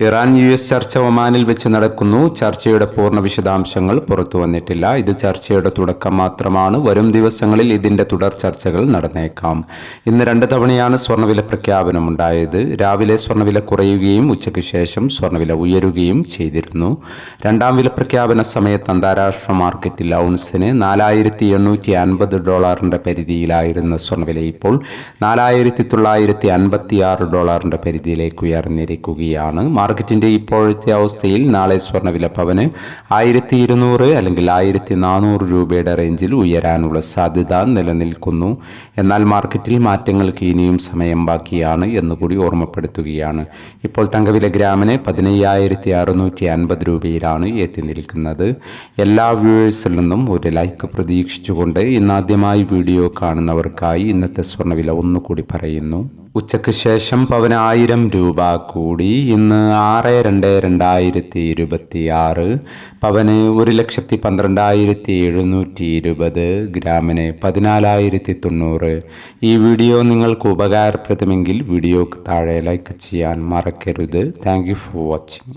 Iran U S ചർച്ച ഒമാനിൽ വെച്ച് നടക്കുന്നു. ചർച്ചയുടെ പൂർണ വിശദാംശങ്ങൾ പുറത്തു വന്നിട്ടില്ല. ഇത് ചർച്ചയുടെ തുടക്കം മാത്രമാണ്. വരും ദിവസങ്ങളിൽ ഇതിന്റെ തുടർ ചർച്ചകൾ നടന്നേക്കാം. ഇന്ന് രണ്ട് തവണയാണ് സ്വർണവില പ്രഖ്യാപനം ഉണ്ടായത്. രാവിലെ സ്വർണവില കുറയുകയും ഉച്ചയ്ക്ക് ശേഷം സ്വർണവില ഉയരുകയും ചെയ്തിരുന്നു. രണ്ടാം വില പ്രഖ്യാപന സമയത്ത് അന്താരാഷ്ട്ര മാർക്കറ്റിൽ ഔൺസിന് നാലായിരത്തി എണ്ണൂറ്റി അൻപത് ഡോളറിന്റെ പരിധിയിലായിരുന്ന സ്വർണവില ഇപ്പോൾ നാലായിരത്തി തൊള്ളായിരത്തി അൻപത്തി ആറ് ഡോളറിന്റെ പരിധിയിലേക്ക് ഉയർന്നിരിക്കുകയാണ്. മാർക്കറ്റിന്റെ ഇപ്പോഴത്തെ അവസ്ഥയിൽ നാളെ സ്വർണവില പവന് ആയിരത്തി ഇരുന്നൂറ് അല്ലെങ്കിൽ ആയിരത്തി നാനൂറ് രൂപയുടെ റേഞ്ചിൽ ഉയരാനുള്ള സാധ്യത നിലനിൽക്കുന്നു. എന്നാൽ മാർക്കറ്റിൽ മാറ്റങ്ങൾക്ക് ഇനിയും സമയം ബാക്കിയാണ് എന്നുകൂടി ഓർമ്മപ്പെടുത്തുകയാണ്. ഇപ്പോൾ തങ്കവില ഗ്രാമിന് പതിനയ്യായിരത്തി അറുന്നൂറ്റി അൻപത് രൂപയിലാണ് എത്തി നിൽക്കുന്നത്. എല്ലാ വ്യൂവേഴ്സിൽ നിന്നും ഒരു ലൈക്ക് പ്രതീക്ഷിച്ചുകൊണ്ട് ഇന്നാദ്യമായി വീഡിയോ കാണുന്നവർക്കായി ഇന്നത്തെ സ്വർണവില ഒന്നുകൂടി പറയുന്നു. ഉച്ചയ്ക്ക് ശേഷം പവനായിരം രൂപ കൂടി. ഇന്ന് ആറ് രണ്ട് രണ്ടായിരത്തി ഇരുപത്തി ആറ് പവന് ഒരു ലക്ഷത്തി പന്ത്രണ്ടായിരത്തി എഴുന്നൂറ്റി ഇരുപത്. ഗ്രാമിന് പതിനാലായിരത്തി തൊണ്ണൂറ്. ഈ വീഡിയോ നിങ്ങൾക്ക് ഉപകാരപ്രദമെങ്കിൽ വീഡിയോക്ക് താഴെ ലൈക്ക് ചെയ്യാൻ മറക്കരുത്. Thank you for watching